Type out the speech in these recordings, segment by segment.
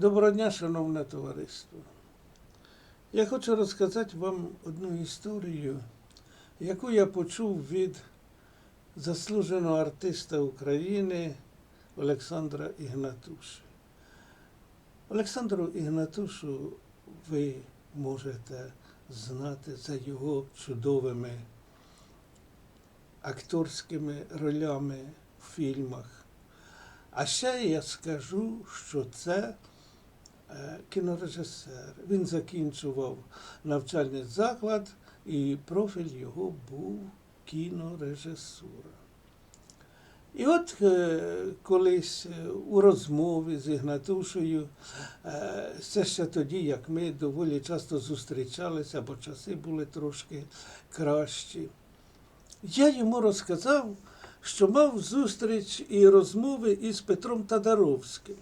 Доброго дня, шановне товариство. Я хочу розказати вам одну історію, яку я почув від заслуженого артиста України Олександра Ігнатуші. Олександру Ігнатушу ви можете знати за його чудовими акторськими ролями в фільмах. А ще я скажу, що це кінорежисер. Він закінчував навчальний заклад, і профіль його був кінорежисура. І от е, колись е, у розмові з Ігнатушею, це ще тоді, як ми доволі часто зустрічалися, бо часи були трошки кращі. Я йому розказав, що мав зустріч і розмови із Петром Тадаровським.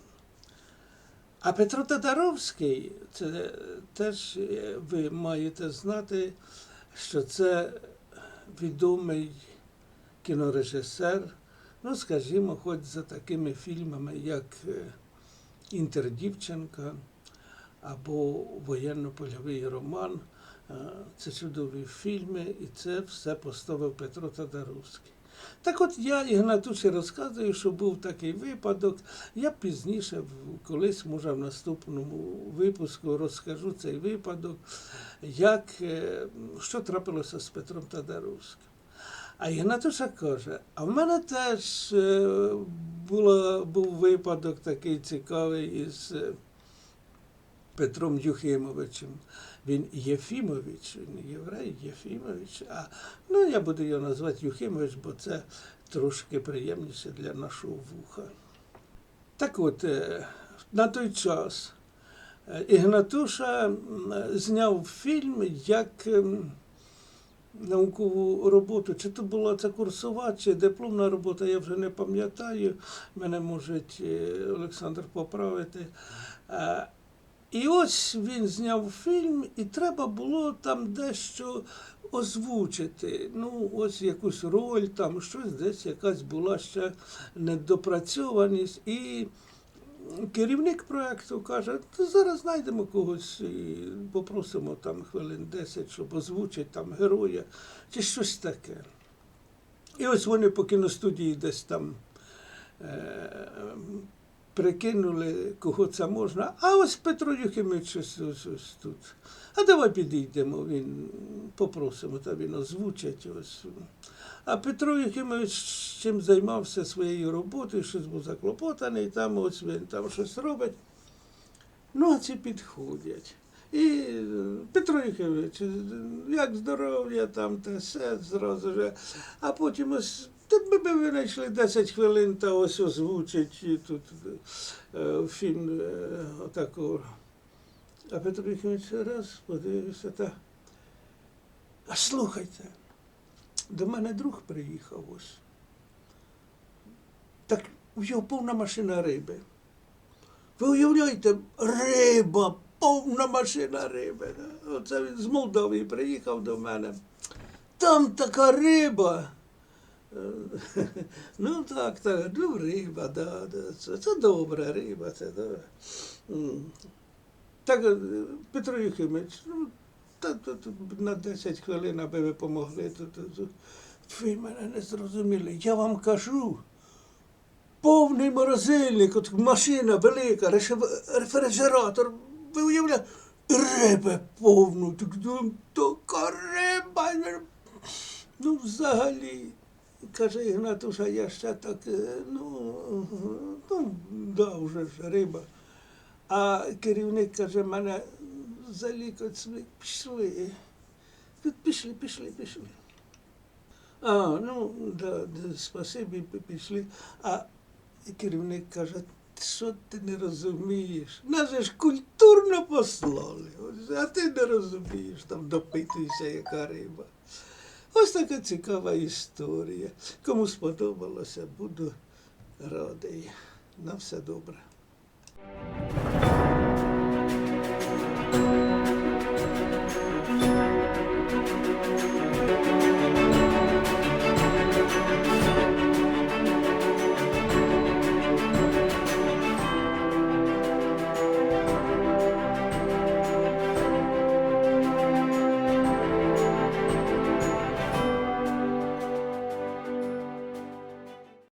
А Петро Тадаровський, це теж е, ви маєте знати, що це відомий кінорежисер, ну, скажімо, хоч за такими фільмами, як е, Інтердівченка або Воєнно-польовий роман. Це чудові фільми, і це все поставив Петро Тадаровський. Так от я Ігнатуші розказую, що був такий випадок. Я пізніше, колись, може, в наступному випуску розкажу цей випадок, як, е, що трапилося з Петром Тадаровським. А Ігнатуша каже, а в мене теж е, було, був випадок такий цікавий із е, Петром Юхимовичем. Він Єфімович, він єврей Єфімович. А ну я буду його назвати Юхимович, бо це трошки приємніше для нашого вуха. Так от, е, на той час е, Ігнатуша зняв фільм як ем, наукову роботу. Чи то була це курсова, чи дипломна робота, я вже не пам'ятаю. Мене може е, Олександр поправити. І ось він зняв фільм, і треба було там дещо озвучити. Ну, ось якусь роль, там щось десь якась була ще недопрацьованість. І керівник проєкту каже, зараз знайдемо когось і попросимо там хвилин 10, щоб озвучити там героя чи щось таке. І ось вони по кіностудії десь там е, прикинули, кого це можна. А ось Петро Юхимович ось, ось, ось тут. А давай підійдемо, він попросимо, та він озвучить. Ось. А Петро Юхимович чим займався своєю роботою, щось був заклопотаний, там ось він там щось робить. Ну, а ці підходять. І Петро Юхимович, е, як здоров'я, там те все зразу же. А потім ось ми б знайшли 10 хвилин та ось озвучить тут е, фільм е, отакого. А Петро Юхимович раз подивився та. А слухайте, до мене друг приїхав ось. Так у його повна машина риби. Ви уявляєте, риба, повна машина риби. Оце він з Молдовії приїхав до мене. Там така риба. Ну так, так, ну риба, да, да. Це, це добра риба, це добре. Так, Петро Юхимович, ну, та, та, та, на 10 хвилин, аби ви помогли. То, то, то. Ви мене не зрозуміли. Я вам кажу. Повний морозильник, от машина велика, рефрижератор. Ви? Риби повну. Ну, Така риба. Ну, взагалі, каже Ігнатуша, я ще так, е, ну, ну, да, вже ж риба. А керівник каже, мене за лікоть пішли. Пішли, пішли, пішли. А, ну, да, спасибі, пішли. А керівник каже, що ти не розумієш? Нас же ж культурно послали. А ти не розумієш, там допитуєшся, яка риба. Ось така цікава історія. Кому сподобалося, буду радий. На все добре. Thank you.